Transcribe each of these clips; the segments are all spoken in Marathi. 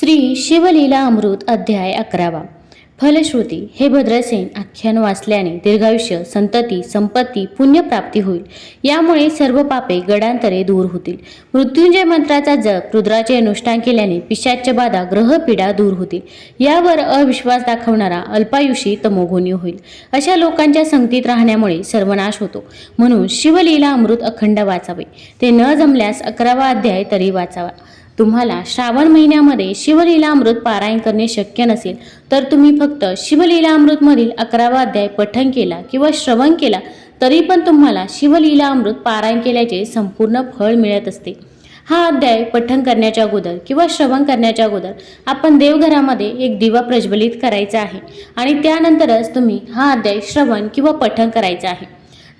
श्री शिवलीला अमृत अध्याय अकरावा. फलश्रुती हे भद्रसेन आख्यान वाचल्याने दीर्घायुष्य संतती संपत्ती पुण्यप्राप्ती होईल. यामुळे सर्व पापे गडांतरे दूर होतील. मृत्युंजय मंत्राचा जप रुद्राचे अनुष्ठान केल्याने पिशाच्य बाधा ग्रहपीडा दूर होतील. यावर अविश्वास दाखवणारा अल्पायुषी तमोगुणी होईल. अशा लोकांच्या संगतीत राहण्यामुळे सर्वनाश होतो. म्हणून शिवलीला अमृत अखंड वाचावे. ते न जमल्यास अकरावा अध्याय तरी वाचावा. तुम्हाला श्रावण महिन्यामध्ये शिवलीला अमृत पारायण करणे शक्य नसेल तर तुम्ही फक्त शिवलीला अमृतमधील अकरावा अध्याय पठण केला किंवा श्रवण केला तरी पण तुम्हाला शिवलीला अमृत पारायण केल्याचे संपूर्ण फळ मिळत असते. हा अध्याय पठण करण्याच्या अगोदर किंवा श्रवण करण्याच्या अगोदर आपण देवघरामध्ये एक दिवा प्रज्वलित करायचा आहे आणि त्यानंतरच तुम्ही हा अध्याय श्रवण किंवा पठण करायचा आहे.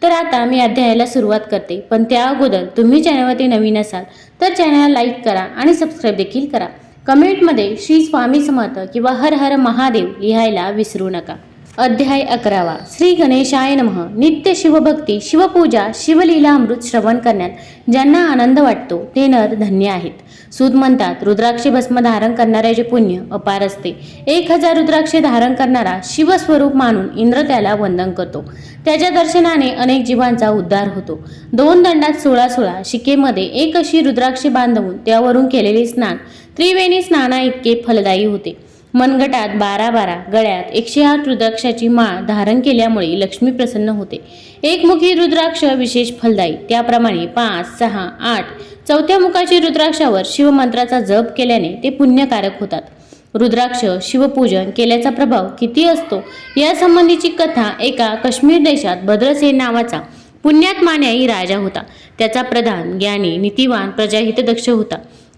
तर आता मी अध्यायाला सुरुवात करते. पण त्या अगोदर तुम्ही चॅनलवरती नवीन असाल तर चॅनलला लाईक करा आणि सबस्क्राईब देखील करा. कमेंटमध्ये श्री स्वामी समर्थ किंवा हर हर महादेव लिहायला विसरू नका. अध्याय अकरावा. श्री गणेशाय नमः. नित्य शिवभक्ती शिवपूजा शिवलीला अमृत श्रवण करण्यात ज्यांना आनंद वाटतो ते नर धन्य आहेत. सूत म्हणतात रुद्राक्षी भस्म धारण करणाऱ्याचे पुण्य अपार असते. एक हजार रुद्राक्षे धारण करणारा शिवस्वरूप मानून इंद्र त्याला वंदन करतो. त्याच्या दर्शनाने अनेक जीवांचा उद्धार होतो. दोन दंडात सोळा सोळा शिकेमध्ये एक अशी रुद्राक्षी बांधवून त्यावरून केलेले स्नान. त्रिवेणी स्नाना इतके फलदायी होते. मनगटात बारा बारा गळ्यात एकशे आठ रुद्राक्षाची माळ धारण केल्यामुळे लक्ष्मी प्रसन्न होते. एकमुखी रुद्राक्ष विशेष फलदायी. त्याप्रमाणे पाच सहा आठ चौथ्या मुखाची रुद्राक्षावर शिवमंत्राचा जप केल्याने ते पुण्यकारक होतात. रुद्राक्ष शिवपूजन केल्याचा प्रभाव किती असतो? यासंबंधीची कथा एका काश्मीर देशात भद्रसेन नावाचा पुण्यात मान्यायी राजा होता. त्याचा प्रधान ज्ञानी नीतिवान प्रजाहितदक्ष होता.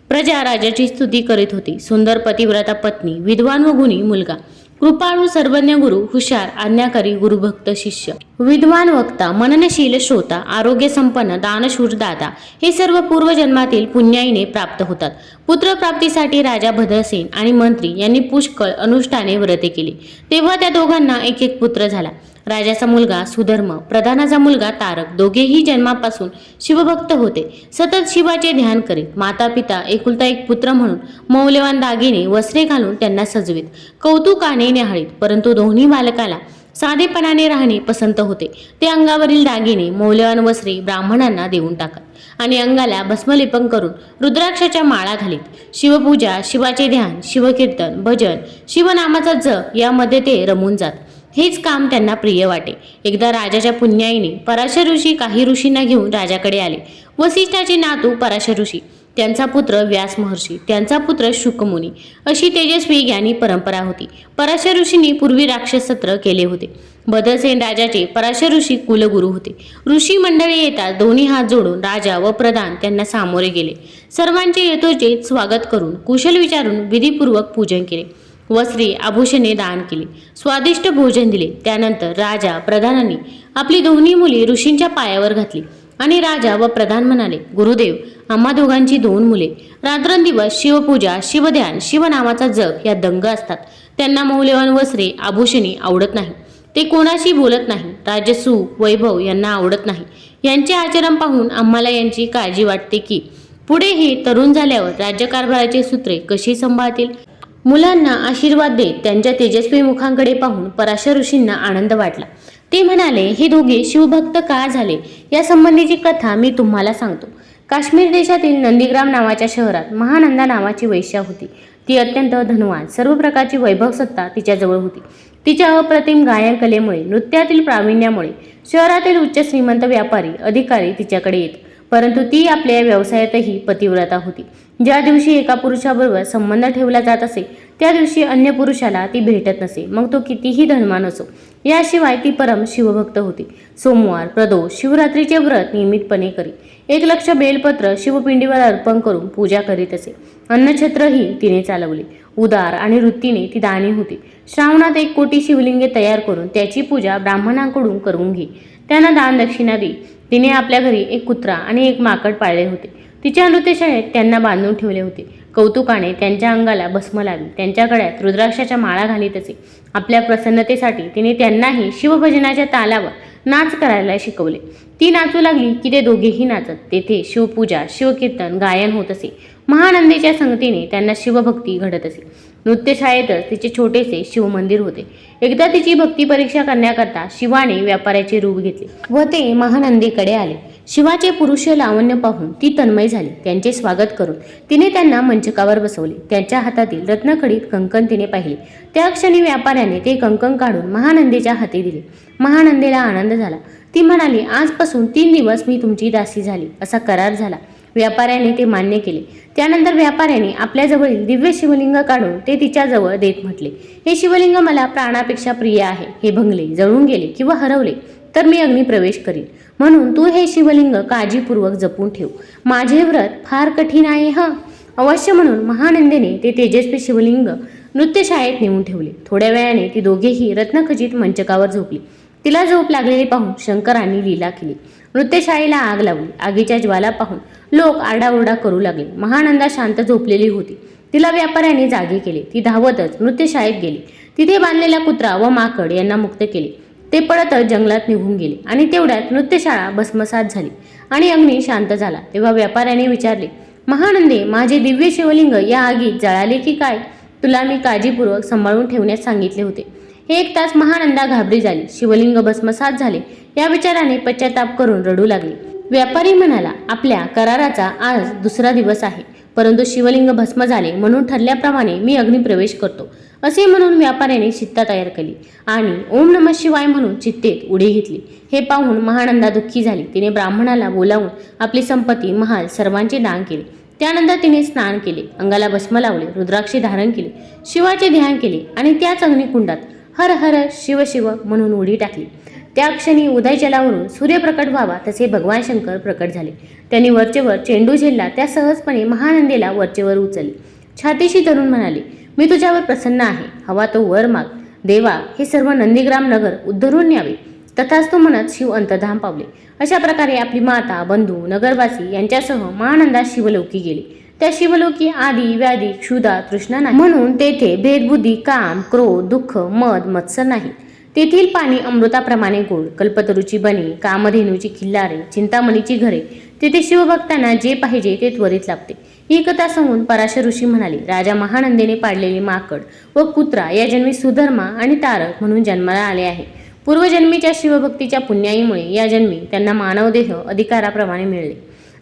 प्रजा राजाची स्तुती करीत होती. सुंदर पतिव्रता पत्नी विद्वान व गुणी मुलगा. कृपाळू सर्वज्ञ गुरु हुशार आज्ञाकारी गुरुभक्त शिष्य. विद्वान वक्ता मननशील श्रोता आरोग्य संपन्न दानशूर दाता हे सर्व पूर्वजन्मातील पुण्याईने प्राप्त होतात. पुत्रप्राप्तीसाठी राजा भद्रसेन आणि मंत्री यांनी पुष्कळ अनुष्ठाने व्रते केली. तेव्हा त्या दोघांना एक एक पुत्र झाला. राजाचा मुलगा सुधर्म प्रधानाचा मुलगा तारक दोघेही जन्मापासून शिवभक्त होते. सतत शिवाचे ध्यान करीत माता पिता एकुलता एक पुत्र म्हणून मौल्यवान दागिने वस्त्रे घालून त्यांना सजवीत. कौतुकाने न्याहाळीत परंतु दोन्ही बालकाला साधेपणाने राहणे पसंत होते. ते अंगावरील दागिने मौल्यवान वस्त्रे ब्राह्मणांना देऊन टाकत आणि अंगाला भस्मलेपन करून रुद्राक्षाच्या माळा घालीत. शिवपूजा शिवाचे ध्यान शिवकीर्तन भजन शिवनामाचा जप यामध्ये ते रमून जात. हेच काम त्यांना प्रिय वाटे. एकदा राजाच्या पुण्याईने पराशर ऋषी काही ऋषींना घेऊन राजाकडे आले. वसिष्ठाचे नातू पराशर ऋषी त्यांचा पुत्र व्यास महर्षी त्यांचा पुत्र शुकमुनी अशी तेजस्वी ज्ञानी परंपरा होती. पराशर ऋषींनी पूर्वी राक्षस सत्र केले होते. बदलसेन राजाचे पराशर ऋषी कुलगुरू होते. ऋषी मंडळी येतात दोन्ही हात जोडून राजा व प्रधान त्यांना सामोरे गेले. सर्वांचे यथोचित स्वागत करून कुशल विचारून विधीपूर्वक पूजन केले. वस्त्रे आभूषणे दान केली. स्वादिष्ट भोजन दिले. त्यानंतर राजा प्रधानांनी आपली दोन्ही मुली ऋषींच्या पायावर घातली आणि राजा व प्रधान म्हणाले गुरुदेव आम्हा दोघांची दोन मुले. रात्रंदिवस शिवपूजा शिवध्यान शिवनामाचा जप या दंग असतात. त्यांना मौल्यवान वस्त्रे आभूषणे आवडत नाही. ते कोणाशी बोलत नाही. राज्य वैभव यांना आवडत नाही. यांचे आचरण पाहून आम्हाला यांची काळजी वाटते की पुढे हे तरुण झाल्यावर राज्यकारभाराचे सूत्रे कशी सांभाळतील? मुलांना आशीर्वाद देत त्यांच्या तेजस्वी मुखांकडे पाहून पराशर ऋषींना आनंद वाटला. ते म्हणाले हे दोघे शिवभक्त का झाले? यासंबंधीची कथा मी तुम्हाला सांगतो. काश्मीर देशातील नंदीग्राम नावाच्या शहरात महानंदा नावाची वैश्या होती. ती अत्यंत धनवान सर्व प्रकारची वैभव सत्ता तिच्याजवळ होती. तिच्या अप्रतिम गायन कलेमुळे नृत्यातील प्रावीण्यामुळे शहरातील उच्च श्रीमंत व्यापारी अधिकारी तिच्याकडे येत. परंतु ती आपल्या व्यवसायातही पतिव्रता होती. ज्या दिवशी एका पुरुषाबरोबर संबंध ठेवला जात असे त्या दिवशी अन्य पुरुषाला ती भेटत नसे मग तो कितीही धनमान असो. याशिवाय ती परम शिवभक्त होती. सोमवार प्रदोष शिवरात्रीचे व्रत नियमितपणे करी. एक लक्ष बेलपत्र शिवपिंडीवर अर्पण करून पूजा करीत असे. अन्नछत्रही तिने चालवले. उदार आणि वृत्तीने ती दाणी होती. श्रावणात एक कोटी शिवलिंगे तयार करून त्याची पूजा ब्राह्मणांकडून करून घे. त्यांना दान दक्षिणा दे. तिने आपल्या घरी एक कुत्रा आणि एक माकड पाळले होते. तिच्या नृत्यशाळेत त्यांना बांधून ठेवले होते. कौतुकाने त्यांच्या अंगाला भस्म लावी त्यांच्या गळ्यात रुद्राक्षाच्या माळा घालीत असे. आपल्या प्रसन्नतेसाठी तिने त्यांनाही शिवभजनाच्या तालावर नाच करायला शिकवले. ती नाचू लागली की ते दोघेही नाचत तेथे शिवपूजा शिवकीर्तन गायन होत असे. महानंदीच्या संगतीने त्यांना शिवभक्ती घडत असे. नृत्यशाळेतच तिचे छोटेसे शिवमंदिर होते. एकदा तिची भक्ती परीक्षा करण्याकरता शिवाने व्यापाऱ्याचे रूप घेतले व ते महानंदीकडे आले. शिवाचे पुरुष लावण्य पाहून ती तन्मय झाली. त्यांचे स्वागत करून तिने त्यांना मंचकावर बसवले. त्यांच्या हातातील रत्नखडीत कंकण तिने पाहिले. त्या क्षणी व्यापाऱ्याने ते कंकण काढून महानंदीच्या हाती दिले. महानंदीला आनंद झाला. ती म्हणाली आजपासून तीन दिवस मी तुमची दासी झाली. असा करार झाला. व्यापाऱ्याने ते मान्य केले. त्यानंतर व्यापाऱ्याने आपल्याजवळील दिव्य शिवलिंग काढून ते तिच्याजवळ देत म्हटले हे शिवलिंग मला प्राणापेक्षा प्रिय आहे. हे भंगले जळून गेले किंवा हरवले तर मी अग्नी प्रवेश करीन. म्हणून तू हे शिवलिंग काळजीपूर्वक जपून ठेव. माझे व्रत फार कठीण आहे ह. अवश्य म्हणून महानंदेने ते तेजस्वी शिवलिंग नृत्यशाळेत नेऊन ठेवले. थोड्या वेळाने ती दोघेही रत्नखचित मंचकावर झोपली. तिला झोप लागलेली पाहून शंकरांनी लीला केली. नृत्यशाळेला आग लावली. आगीच्या ज्वाला पाहून लोक आरडाओरडा करू लागले. महानंदा शांत झोपलेली होती. तिला व्यापाऱ्याने जागे केले. ती धावतच नृत्यशाळेत गेली. तिथे बांधलेला कुत्रा व माकड यांना मुक्त केले. ते पळतच जंगलात निघून गेले आणि तेवढ्यात नृत्यशाळा भस्मसात झाली आणि अग्नी शांत झाला. तेव्हा व्यापाऱ्याने विचारले महानंदे माझे दिव्य शिवलिंग या आगीत जळाले की काय? तुला मी काळजीपूर्वक सांभाळून ठेवण्यास सांगितले होते. एक तास महानंदा घाबरी झाली. शिवलिंग भस्मसात झाले. या विचाराने पश्चाताप करून रडू लागली. व्यापारी म्हणाला आपल्या कराराचा आज दुसरा दिवस आहे. परंतु शिवलिंग भस्म झाले म्हणून ठरल्याप्रमाणे मी अग्निप्रवेश करतो. असे म्हणून व्यापाऱ्याने चित्ता तयार केली आणि ओम नम शिवाय म्हणून चित्तेत उडी घेतली. हे पाहून महानंदा दुःखी झाली. तिने ब्राह्मणाला बोलावून आपली संपत्ती महाल सर्वांचे दान केले. त्यानंतर तिने स्नान केले अंगाला भस्म लावले रुद्राक्षी धारण केले शिवाचे ध्यान केले आणि त्याच अग्निकुंडात हर हर शिव शिव म्हणून उडी टाकली. त्या क्षणी उदय जलावरून सूर्यप्रकट व्हावा तसे भगवान शंकर प्रकट झाले. त्यांनी वरचेवर चेंडू झेलला त्या सहजपणे महानंदीला वरचेवर उचलले. छातीशी धरून म्हणाले मी तुझ्यावर प्रसन्न आहे. हवा तो वर माग. देवा हे सर्व नंदीग्राम नगर उद्धरून न्यावे. तथाच तो म्हणत शिव अंतधाम पावले. अशा प्रकारे आपली माता बंधू नगरवासी यांच्यासह महानंदा शिवलोकी गेले. त्या शिवलोकी आदी व्याधी क्षुदा तृष्णा नाही. म्हणून तेथे भेदबुद्धी काम क्रोध दुःख मद मत्सर नाही. तेथील पाणी अमृताप्रमाणे गोड कल्पतरूची बनी कामधेनूची खिल्लारे चिंतामणीची घरे तेथे शिवभक्तांना जे पाहिजे ते त्वरित लाभते. ही कथा सांगून पराशर ऋषी म्हणाले राजा महानंदेने पाडलेले माकड व कुत्रा या जन्मी सुधर्मा आणि तारक म्हणून जन्माला आले आहे. पूर्वजन्मीच्या शिवभक्तीच्या पुण्याईमुळे या जन्मी त्यांना मानवदेह अधिकाराप्रमाणे मिळले.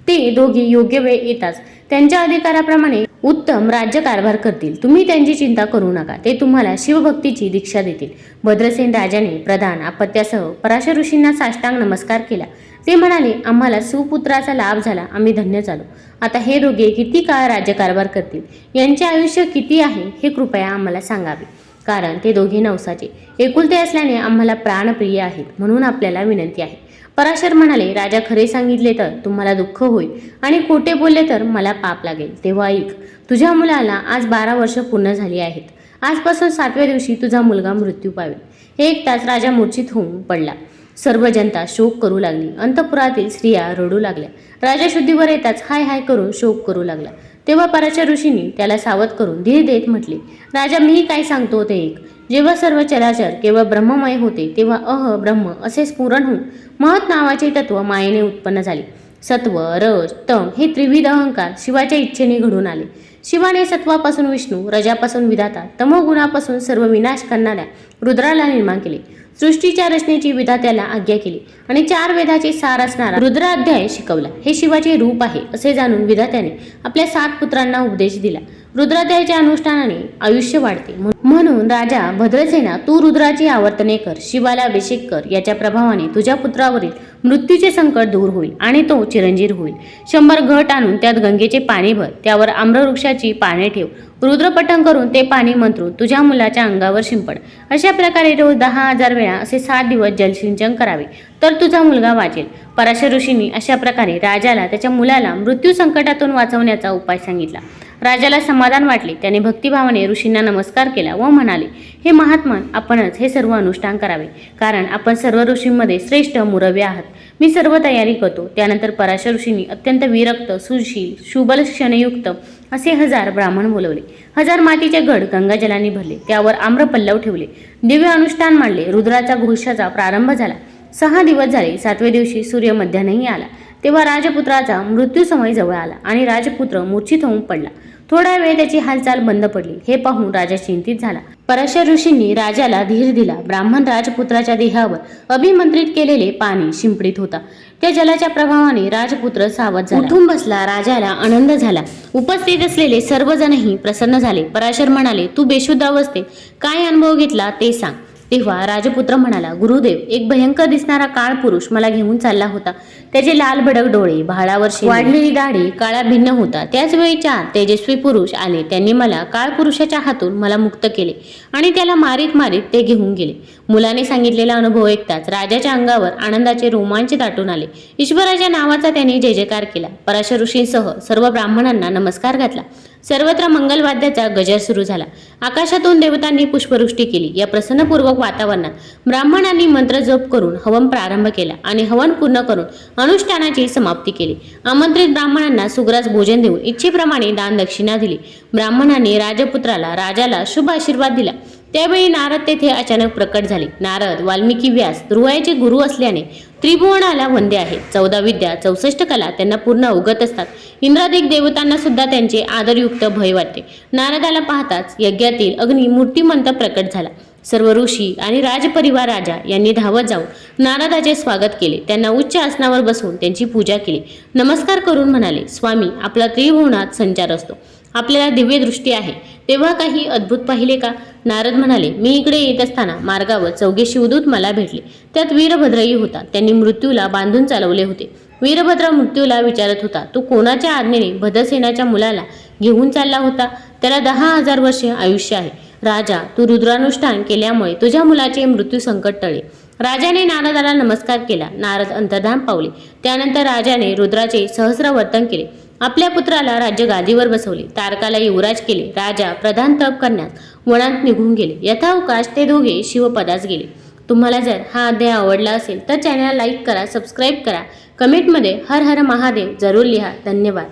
ते दोघे योग्य वेळ येताच त्यांच्या अधिकाराप्रमाणे उत्तम राज्यकारभार करतील. तुम्ही त्यांची चिंता करू नका. ते तुम्हाला शिवभक्तीची दीक्षा देतील. भद्रसेन राजाने प्रधान आपत्यासह पराशर ऋषींना साष्टांग नमस्कार केला. ते म्हणाले आम्हाला सुपुत्राचा लाभ झाला. आम्ही धन्य झालो. आता हे दोघे किती काळ राज्यकारभार करतील? यांचे आयुष्य किती आहे? हे कृपया आम्हाला सांगावे. कारण ते दोघे नवसाचे. एकुलते असल्याने आम्हाला प्राणप्रिय आहेत. म्हणून आपल्याला विनंती आहे. पराशर म्हणाले राजा खरे सांगितले तर तुम्हाला दुःख होईल आणि खोटे बोलले तर मला पाप लागेल. तेव्हा ऐक तुझ्या मुलाला आज बारा वर्ष पूर्ण झाली आहेत. आजपासून सातव्या दिवशी तुझा मुलगा मृत्यू पावेल. एक तास राजा मूर्छित होऊन पडला. सर्व जनता शोक करू लागली. अंतपुरातील स्त्रिया रडू लागल्या. राजा शुद्धीवर येताच हाय हाय करून शोक करू लागला. तेव्हा पराच्या ऋषींनी त्याला सावध करून धीर देत म्हटले राजा मी काय सांगतो ते एक. जेव्हा सर्व चराचर केवळ ब्रह्ममय होते तेव्हा अह ब्रह्म असे स्फुरण होऊन महत् नावाचे तत्व मायेने उत्पन्न झाले. सत्व रज तम हे त्रिविध अहंकार शिवाच्या इच्छेने घडून आले. शिवाने सत्वापासून विष्णू रजापासून विधाता तमोगुणापासून सर्व विनाश करणाऱ्या रुद्राला निर्माण केले. सृष्टीच्या रचनेची विधात्याला आज्ञा केली आणि चार वेदाचे सार असणारा रुद्राध्याय शिकवला. हे शिवाचे रूप आहे असे जाणून विधात्याने आपल्या सात पुत्रांना उपदेश दिला. रुद्राध्यायाच्या अनुष्ठानाने आयुष्य वाढते. म्हणून राजा भद्रसेना तू रुद्राची आवर्तने कर शिवाला अभिषेक कर याच्या प्रभावाने तुझ्या पुत्रावरील मृत्यूचे संकट दूर होईल आणि तो चिरंजीर होईल. शंभर घट आणून त्यात गंगेचे पाणी भर त्यावर आम्रवृक्षाची पाने ठेव. रुद्रपटन करून ते पाणी मंत्रून तुझ्या मुलाच्या अंगावर शिंपड. अशा प्रकारे रोज दहा हजार वेळा असे सात दिवस जलसिंचन करावे. तर तुझा मुलगा वाचेल. पराशर ऋषींनी अशा प्रकारे राजाला त्याच्या मुलाला मृत्यू संकटातून वाचवण्याचा उपाय सांगितला. राजाला समाधान वाटले. त्याने भक्तिभावाने ऋषींना नमस्कार केला व म्हणाले हे महात्मा आपणच हे सर्व अनुष्ठान करावे. कारण आपण सर्व ऋषींमध्ये श्रेष्ठ मुरवे आहात. मी सर्व तयारी करतो. त्यानंतर पराशर ऋषींनी अत्यंत विरक्त सुशील शुबल क्षणयुक्त असे हजार ब्राह्मण बोलवले. हजार मातीचे गड गंगाजलाने भरले. त्यावर आम्रपल्लव ठेवले. दिव्य अनुष्ठान मांडले. रुद्राचा घोषाचा प्रारंभ झाला. सहा दिवस झाले. सातव्या दिवशी सूर्य मध्यानही आला. तेव्हा राजपुत्राचा मृत्यू समय जवळ आला आणि राजपुत्र मूर्छित होऊन पडला. थोडा वेळ त्याची हालचाल बंद पडली. हे पाहून राजा चिंतित झाला. पराशर ऋषींनी राजाला धीर दिला. ब्राह्मण राजपुत्राच्या देहावर अभिमंत्रित केलेले पाणी शिंपडीत होता. त्या जलाच्या प्रभावाने राजपुत्र सावध झाला. उठून बसला. राजाला आनंद झाला. उपस्थित असलेले सर्वजणही प्रसन्न झाले. पराशर म्हणाले तू बेशुद्ध अवस्थेत काय अनुभव घेतला ते सांग. तेव्हा राजपुत्र म्हणाला गुरुदेव एक भयंकर दिसणारा काळ पुरुष मला घेऊन चालला होता. त्याचे लाल भडक डोळे भाळावर वाढलेली दाढी काळा भिन्न होता. त्याच वेळी चार तेजस्वी पुरुष आले. त्यांनी मला काळ पुरुषाच्या हातून मला मुक्त केले आणि त्याला मारीत मारीत ते घेऊन गेले. मुलाने सांगितलेला अनुभव ऐकताच राजाच्या अंगावर आनंदाचे रोमांच दाटून आले. ईश्वराच्या नावाचा त्याने जय जयकार केला. पराशर ऋषींसह सर्व ब्राह्मणांना नमस्कार घातला. सर्वत्र मंगलवाद्याचा गजर सुरू झाला. आकाशातून देवतांनी पुष्पवृष्टी केली. या प्रसन्नपूर्वक वातावरणात ब्राह्मणांनी मंत्र जप करून हवन प्रारंभ केला आणि हवन पूर्ण करून अनुष्ठानाची समाप्ती केली. आमंत्रित ब्राह्मणांना सुग्रास भोजन देऊन इच्छेप्रमाणे दान दक्षिणा दिली. ब्राह्मणांनी राजपुत्राला राजाला शुभ आशीर्वाद दिला. त्यावेळी नारद तेथे अचानक प्रकट झाले. नारद वाल्मिकी व्यास ध्रुवाचे गुरु असल्याने त्रिभुवनाला वंदे आहे चौदा विद्या चौसष्ट कला त्यांना पूर्ण अवगत असतात. इंद्रादिक देवतांना सुद्धा त्यांचे आदरयुक्त भय वाटते. नारदाला पाहताच यज्ञातील अग्नी मूर्तिमंत प्रकट झाला. सर्व ऋषी आणि राजपरिवार राजा यांनी धावत जाऊन नारदाचे स्वागत केले. त्यांना उच्च आसनावर बसवून त्यांची पूजा केली. नमस्कार करून म्हणाले स्वामी आपला त्रिभुवनात संचार असतो. आपल्याला दिव्यदृष्टी आहे. तेव्हा काही अद्भुत पाहिले का? नारद म्हणाले मी इकडे येत असताना मार्गावर चौघे शिवदूत मला भेटले. त्यात वीरभद्रही होता. त्यांनी मृत्यूला बांधून चालवले होते. वीरभद्र मृत्यूला विचारत होता तू कोणाच्या आज्ञेने भद्रसेनाच्या मुलाला घेऊन चालला होता? त्याला दहा हजार वर्षे आयुष्य आहे. राजा तू रुद्रानुष्ठान केल्यामुळे तुझ्या मुलाचे मृत्यू संकट टळे राजाने नारदाला नमस्कार केला. नारद अंतर्धान पावले. त्यानंतर राजाने रुद्राचे सहस्रवर्तन केले. आपल्या पुत्राला राज्य गादीवर बसवले. तारकाला युवराज केले. राजा प्रधान तप करण्यास वनात निघून गेले. यथावकाश ते दोघे शिवपदास गेले. तुम्हाला जर हा अध्याय आवडला असेल तर चॅनलला लाईक करा सबस्क्राईब करा. कमेंटमध्ये हर हर महादेव जरूर लिहा. धन्यवाद.